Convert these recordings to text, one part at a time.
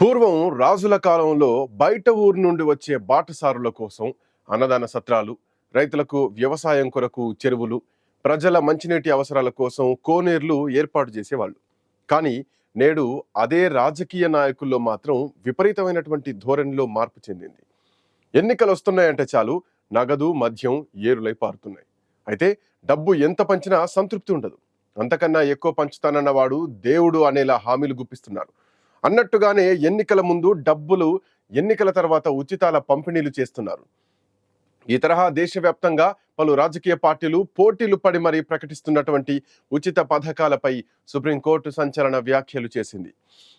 పూర్వం రాజుల కాలంలో బయట ఊరు నుండి వచ్చే బాటసారుల కోసం అన్నదాన సత్రాలు రైతులకు వ్యవసాయం కొరకు చెరువులు ప్రజల మంచినీటి అవసరాల కోసం కోనేర్లు ఏర్పాటు చేసేవాళ్ళు. కానీ నేడు అదే రాజకీయ నాయకుల్లో మాత్రం విపరీతమైనటువంటి ధోరణిలో మార్పు చెందింది. ఎన్నికలు వస్తున్నాయంటే చాలు నగదు మద్యం ఏరులై పారుతున్నాయి. అయితే డబ్బు ఎంత పంచినా సంతృప్తి ఉండదు. అంతకన్నా ఎక్కువ పంచుతానన్న వాడు దేవుడు అనేలా హామీలు గుప్పిస్తున్నారు. అన్నట్టుగానే ఎన్నికల ముందు డబ్బులు ఎన్నికల తర్వాత ఉచితాల పంపిణీలు చేస్తున్నారు. ఈ తరహా దేశవ్యాప్తంగా పలు రాజకీయ పార్టీలు పోటీలు పడి మరీ ప్రకటిస్తున్నటువంటి ఉచిత పథకాలపై సుప్రీంకోర్టు సంచలన వ్యాఖ్యలు చేసింది.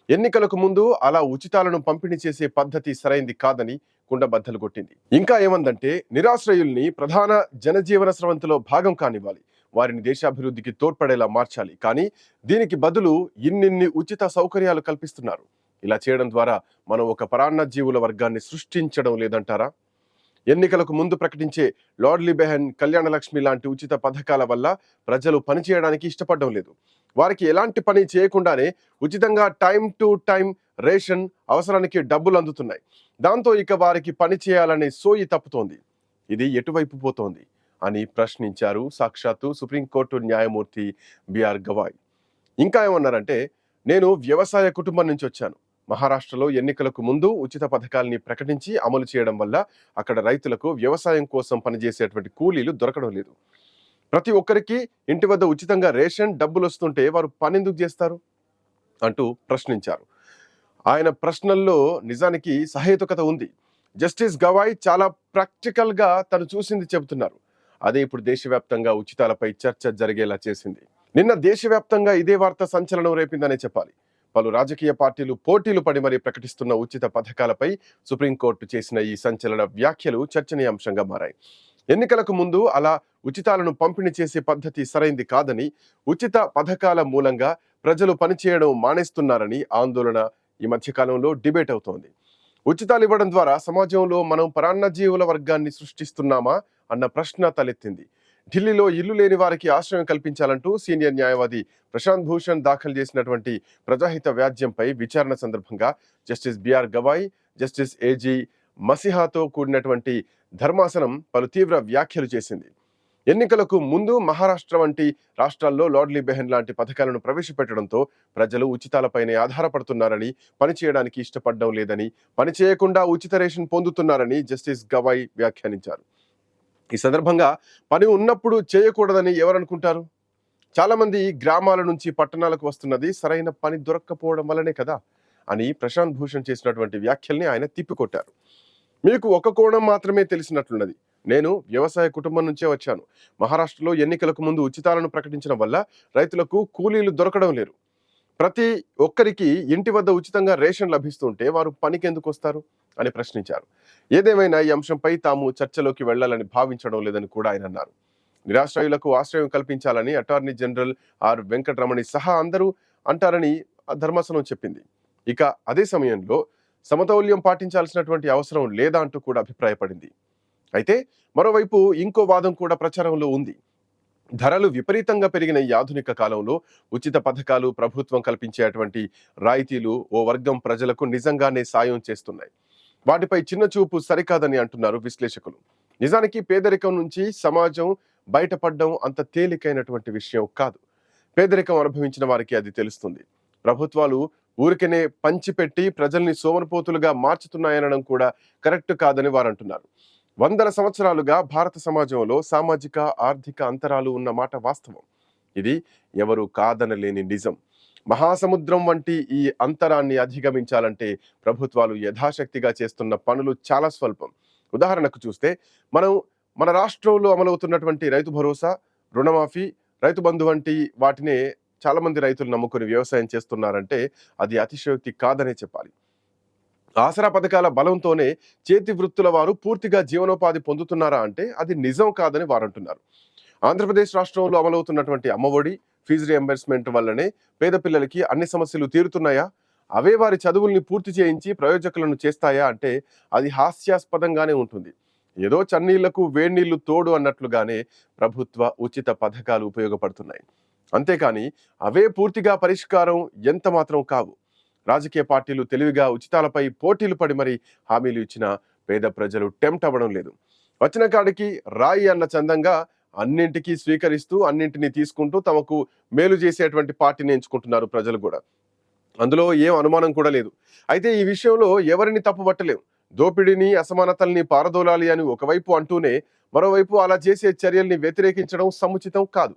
ఎన్నికలకు ముందు అలా ఉచితాలను పంపిణీ చేసే పద్ధతి సరైంది కాదని కుండబద్దలు కొట్టింది. ఇంకా ఏమందంటే నిరాశ్రయుల్ని ప్రధాన జనజీవన స్రవంతిలో భాగం కానివ్వాలి. వారిని దేశాభివృద్ధికి తోడ్పడేలా మార్చాలి. కానీ దీనికి బదులు ఇన్నిన్ని ఉచిత సౌకర్యాలు కల్పిస్తున్నారు. ఇలా చేయడం ద్వారా మనం ఒక పరాన్న జీవుల వర్గాన్ని సృష్టించడం లేదంటారా? ఎన్నికలకు ముందు ప్రకటించే లార్డ్లీ బెహన్ కళ్యాణ లక్ష్మి లాంటి ఉచిత పథకాల వల్ల ప్రజలు పనిచేయడానికి ఇష్టపడడం లేదు. వారికి ఎలాంటి పని చేయకుండానే ఉచితంగా టైం టు టైం రేషన్ అవసరానికి డబ్బులు అందుతున్నాయి. దాంతో ఇక వారికి పని చేయాలనే సోయి తప్పుతోంది. ఇది ఎటువైపు పోతోంది? అని ప్రశ్నించారు. సాక్షాత్తు సుప్రీంకోర్టు న్యాయమూర్తి బిఆర్ గవాయ్. ఇంకా ఏమన్నారంటే నేను వ్యవసాయ కుటుంబం నుంచి వచ్చాను. మహారాష్ట్రలో ఎన్నికలకు ముందు ఉచిత పథకాల్ని ప్రకటించి అమలు చేయడం వల్ల అక్కడ రైతులకు వ్యవసాయం కోసం పనిచేసేటువంటి కూలీలు దొరకడం లేదు. ప్రతి ఒక్కరికి ఇంటి వద్ద ఉచితంగా రేషన్ డబ్బులు వస్తుంటే వారు పని ఎందుకు చేస్తారు? అంటూ ప్రశ్నించారు. ఆయన ప్రశ్నల్లో నిజానికి సహేతుకత ఉంది. జస్టిస్ గవాయ్ చాలా ప్రాక్టికల్గా తను చూసింది చెబుతున్నారు. అదే ఇప్పుడు దేశవ్యాప్తంగా ఉచితాలపై చర్చ జరిగేలా చేసింది. నిన్న దేశవ్యాప్తంగా ఇదే వార్త సంచలనం రేపిందనే చెప్పాలి. పలు రాజకీయ పార్టీలు పోటీలు పడి మరీ ప్రకటిస్తున్న ఉచిత పథకాలపై సుప్రీంకోర్టు చేసిన ఈ సంచలన వ్యాఖ్యలు చర్చనీయాంశంగా మారాయి. ఎన్నికలకు ముందు అలా ఉచితాలను పంపిణీ చేసే పద్ధతి సరైంది కాదని ఉచిత పథకాల మూలంగా ప్రజలు పనిచేయడం మానేస్తున్నారని ఆందోళన ఈ మధ్యకాలంలో డిబేట్ అవుతోంది. ఉచితాలు ఇవ్వడం ద్వారా సమాజంలో మనం పరాన్నజీవుల వర్గాన్ని సృష్టిస్తున్నామా? అన్న ప్రశ్న తలెత్తింది. ఢిల్లీలో ఇల్లు లేని వారికి ఆశ్రయం కల్పించాలంటూ సీనియర్ న్యాయవాది ప్రశాంత్ భూషణ్ దాఖలు చేసినటువంటి ప్రజాహిత వ్యాజ్యంపై విచారణ సందర్భంగా justice BR Gavai justice AG మసిహాతో కూడినటువంటి ధర్మాసనం పలు తీవ్ర వ్యాఖ్యలు చేసింది. ఎన్నికలకు ముందు మహారాష్ట్ర వంటి రాష్ట్రాల్లో లార్డ్లీ బెహెన్ లాంటి పథకాలను ప్రవేశపెట్టడంతో ప్రజలు ఉచితాలపైనే ఆధారపడుతున్నారని పనిచేయడానికి ఇష్టపడడం లేదని పని చేయకుండా ఉచిత రేషన్ పొందుతున్నారని జస్టిస్ గవాయ్ వ్యాఖ్యానించారు. ఈ సందర్భంగా పని ఉన్నప్పుడు చేయకూడదని ఎవరనుకుంటారు? చాలామంది గ్రామాల నుంచి పట్టణాలకు వస్తున్నది సరైన పని దొరక్కపోవడం వల్లనే కదా అని ప్రశాంత్ భూషణ్ చేసినటువంటి వ్యాఖ్యల్ని ఆయన తిప్పికొట్టారు. మీకు ఒక కోణం మాత్రమే తెలిసినట్లున్నది. నేను వ్యవసాయ కుటుంబం నుంచే వచ్చాను. మహారాష్ట్రలో ఎన్నికలకు ముందు ఉచితాలను ప్రకటించడం వల్ల రైతులకు కూలీలు దొరకడం లేరు ప్రతి ఒక్కరికి ఇంటి వద్ద ఉచితంగా రేషన్ లభిస్తుంటే వారు పనికి ఎందుకు వస్తారు? అని ప్రశ్నించారు. ఏదేమైనా ఈ అంశంపై తాము చర్చలోకి వెళ్ళాలని భావించడం లేదని కూడా ఆయన అన్నారు. నిరాశ్రయులకు ఆశ్రయం కల్పించాలని అటార్నీ జనరల్ ఆర్ వెంకటరమణి సహా అందరూ అంటారని ధర్మాసనం చెప్పింది. ఇక అదే సమయంలో సమతౌల్యం పాటించాల్సినటువంటి అవసరం లేదా అంటూ కూడా అభిప్రాయపడింది. అయితే మరోవైపు ఇంకో వాదం కూడా ప్రచారంలో ఉంది. ధరలు విపరీతంగా పెరిగిన ఈ ఆధునిక కాలంలో ఉచిత పథకాలు ప్రభుత్వం కల్పించేటువంటి రాయితీలు ఓ వర్గం ప్రజలకు నిజంగానే సాయం చేస్తున్నాయి. వాటిపై చిన్న చూపు సరికాదని అంటున్నారు విశ్లేషకులు. నిజానికి పేదరికం నుంచి సమాజం బయటపడడం అంత తేలికైనటువంటి విషయం కాదు. పేదరికం అనుభవించిన వారికి అది తెలుస్తుంది. ప్రభుత్వాలు ఊరికనే పంచిపెట్టి ప్రజల్ని సోమరపోతులుగా మార్చుతున్నాయనడం కూడా కరెక్ట్ కాదని వారు అంటున్నారు వందల సంవత్సరాలుగా భారత సమాజంలో సామాజిక ఆర్థిక అంతరాలు ఉన్న మాట వాస్తవం. ఇది ఎవరు కాదనలేని నిజం. మహాసముద్రం వంటి ఈ అంతరాన్ని అధిగమించాలంటే ప్రభుత్వాలు యథాశక్తిగా చేస్తున్న పనులు చాలా స్వల్పం. ఉదాహరణకు చూస్తే మనం మన రాష్ట్రంలో అమలవుతున్నటువంటి రైతు భరోసా రుణమాఫీ రైతు బంధు వంటి వాటినే చాలా మంది రైతులు నమ్ముకుని వ్యవసాయం చేస్తున్నారంటే అది అతిశయోక్తి కాదనే చెప్పాలి. ఆసరా పథకాల బలంతోనే చేతి వృత్తుల వారు పూర్తిగా జీవనోపాధి పొందుతున్నారా అంటే అది నిజం కాదని వారు అంటున్నారు ఆంధ్రప్రదేశ్ రాష్ట్రంలో అమలవుతున్నటువంటి అమ్మఒడి ఫీజు రియంబర్స్మెంట్ వల్లనే పేద పిల్లలకి అన్ని సమస్యలు తీరుతున్నాయా? అవే వారి చదువుల్ని పూర్తి చేయించి ప్రయోజకులను చేస్తాయా అంటే అది హాస్యాస్పదంగానే ఉంటుంది. ఏదో చన్నీళ్ళకు వేడినీళ్ళు తోడు అన్నట్లుగానే ప్రభుత్వ ఉచిత పథకాలు ఉపయోగపడుతున్నాయి. అంతేకాని అవే పూర్తిగా పరిష్కారం ఎంత మాత్రం కావు. రాజకీయ పార్టీలు తెలివిగా ఉచితాలపై పోటీలు పడి మరీ హామీలు ఇచ్చిన పేద ప్రజలు టెంప్ట్ అవ్వడం లేదు. వచ్చిన కాడికి రాయి అన్న చందంగా అన్నింటికీ స్వీకరిస్తూ అన్నింటినీ తీసుకుంటూ తమకు మేలు చేసేటువంటి పార్టీని ఎంచుకుంటున్నారు ప్రజలు కూడా. అందులో ఏం అనుమానం కూడా లేదు. అయితే ఈ విషయంలో ఎవరిని తప్పుపట్టలేం దోపిడీని అసమానతల్ని పారదోలాలి అని ఒకవైపు అంటూనే మరోవైపు అలా చేసే చర్యల్ని వ్యతిరేకించడం సముచితం కాదు.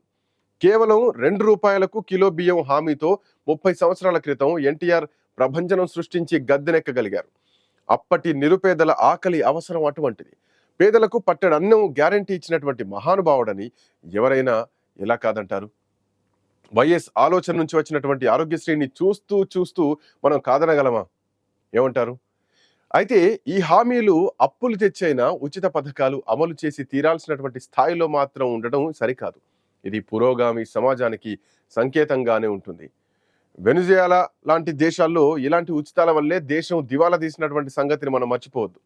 కేవలం రెండు రూపాయలకు కిలో బియ్యం హామీతో ముప్పై సంవత్సరాల క్రితం ఎన్టీఆర్ ప్రభంజనం సృష్టించి గద్దెనెక్కగలిగారు. అప్పటి నిరుపేదల ఆకలి అవసరం అటువంటిది. పేదలకు పట్టెడు అన్నం గ్యారంటీ ఇచ్చినటువంటి మహానుభావుడని ఎవరైనా ఎలా కాదంటారు? వైఎస్ ఆలోచన నుంచి వచ్చినటువంటి ఆరోగ్యశ్రీని చూస్తూ చూస్తూ మనం కాదనగలమా? ఏమంటారు? అయితే ఈ హామీలు అప్పులు తెచ్చైనా ఉచిత పథకాలు అమలు చేసి తీరాల్సినటువంటి స్థాయిలో మాత్రం ఉండడం సరికాదు. ఇది పురోగామి సమాజానికి సంకేతంగానే ఉంటుంది. వెనుజుయాలా లాంటి దేశాల్లో ఇలాంటి ఉచితాల వల్లే దేశం దివాలా తీసినటువంటి సంగతిని మనం మర్చిపోవద్దు.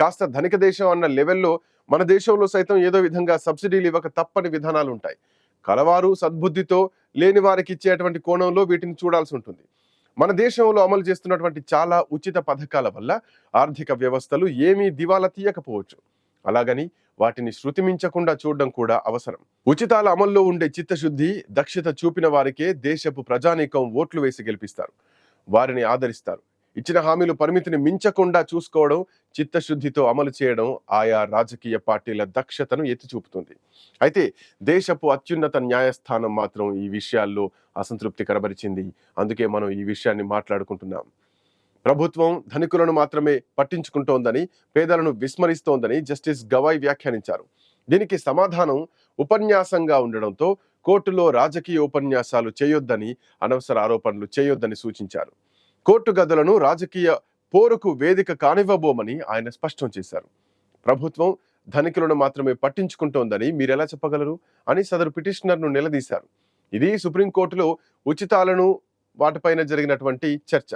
కాస్త ధనిక దేశం అన్న లెవెల్లో మన దేశంలో సైతం ఏదో విధంగా సబ్సిడీలు ఇవ్వక తప్పని విధానాలు ఉంటాయి కలవారు సద్బుద్ధితో లేని వారికి ఇచ్చేటువంటి కోణంలో వీటిని చూడాల్సి ఉంటుంది. మన దేశంలో అమలు చేస్తున్నటువంటి చాలా ఉచిత పథకాల వల్ల ఆర్థిక వ్యవస్థలు ఏమీ దివాలా తీయకపోవచ్చు. అలాగని వాటిని శృతి మించకుండా చూడడం కూడా అవసరం. ఉచితాల అమల్లో ఉండే చిత్తశుద్ధి దక్షత చూపిన వారికే దేశపు ప్రజానీకం ఓట్లు వేసి గెలిపిస్తారు. వారిని ఆదరిస్తారు. ఇచ్చిన హామీలు పరిమితిని మించకుండా చూసుకోవడం చిత్తశుద్ధితో అమలు చేయడం ఆయా రాజకీయ పార్టీల దక్షతను ఎత్తి చూపుతుంది అయితే దేశపు అత్యున్నత న్యాయస్థానం మాత్రం ఈ విషయాల్లో అసంతృప్తి కనబరిచింది. అందుకే మనం ఈ విషయాన్ని మాట్లాడుకుంటున్నాం. ప్రభుత్వం ధనికులను మాత్రమే పట్టించుకుంటోందని పేదలను విస్మరిస్తోందని జస్టిస్ గవాయ్ వ్యాఖ్యానించారు. దీనికి సమాధానం ఉపన్యాసంగా ఉండడంతో కోర్టులో రాజకీయ ఉపన్యాసాలు చేయొద్దని అనవసర ఆరోపణలు చేయొద్దని సూచించారు. కోర్టు గదులను రాజకీయ పోరుకు వేదిక కానివ్వబోమని ఆయన స్పష్టం చేశారు. ప్రభుత్వం ధనికులను మాత్రమే పట్టించుకుంటోందని మీరెలా చెప్పగలరు? అని సదరు పిటిషనర్ను నిలదీశారు. ఇది సుప్రీంకోర్టులో ఉచితాలను వాటిపైన జరిగినటువంటి చర్చ.